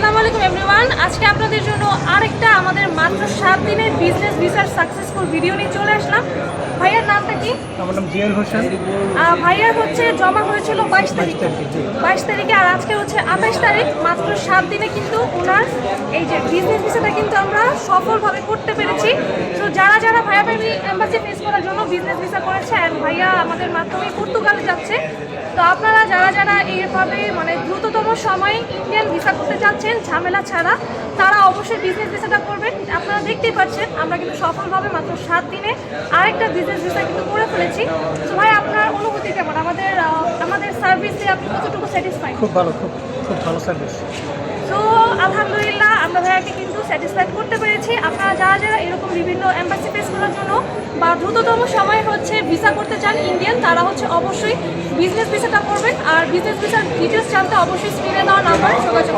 আসসালামু আলাইকুম এভরিওয়ান আজকে আপনাদের জন্য আরেকটা আমাদের মাত্র সাত দিনের বিজনেস ভিসার সাকসেসফুল ভিডিও নিয়ে চলে আসলাম। ভাইয়ার নামটা কি? আমার নাম জিয়াল হোসেন। ভাইয়ার হচ্ছে জমা হয়েছিল বাইশ তারিখে। বাইশ তারিখে আর আজকে হচ্ছে আঠাশ তারিখ। মাত্র সাত দিনে কিন্তু ওনার এই যে বিজনেস ভিসাটা কিন্তু আমরা সফলভাবে করতে পেরেছি। তো যারা যারা ভাইয়া ভাই এম্বাসি ফেস করার জন্য বিজনেস ভিসা করেছে and ভাইয়া আমাদের মাধ্যমে পর্তুগালে যাচ্ছে তো আপনারা যারা যারা এইভাবে মানে দ্রুততম সময়ে ইন্ডিয়ান ভিসা করতে চাচ্ছেন ঝামেলা ছাড়া তারা অবশ্যই বিজনেস ভিসাটা করবেন। আপনারা দেখতেই পাচ্ছেন আমরা কিন্তু সফলভাবে মাত্র সাত দিনে আরেকটা বিজনেস ভিসা কিন্তু করে ফেলেছি। তো ভাই আপনার অনুভূতি কেমন? আমাদের আমাদের সার্ভিসে আপনি কতটুকু স্যাটিসফাই খুব ভালো খুব খুব ভালো সার্ভিস তো আলহামদুলিল্লাহ আমরা ভাইয়াকে কিন্তু স্যাটিসফাইড করতে পেরেছি। আপনারা যারা যারা এরকম বিভিন্ন অ্যাম্বাসি ফেস করার জন্য বা দ্রুততম সময় হচ্ছে ভিসা করতে চান ইন্ডিয়ান তারা হচ্ছে অবশ্যই বিজনেস ভিসাটা করবেন। আর বিজনেস ভিসার ডিটেলস জানতে অবশ্যই স্ক্রিনে দেওয়া নাম্বারে যোগাযোগ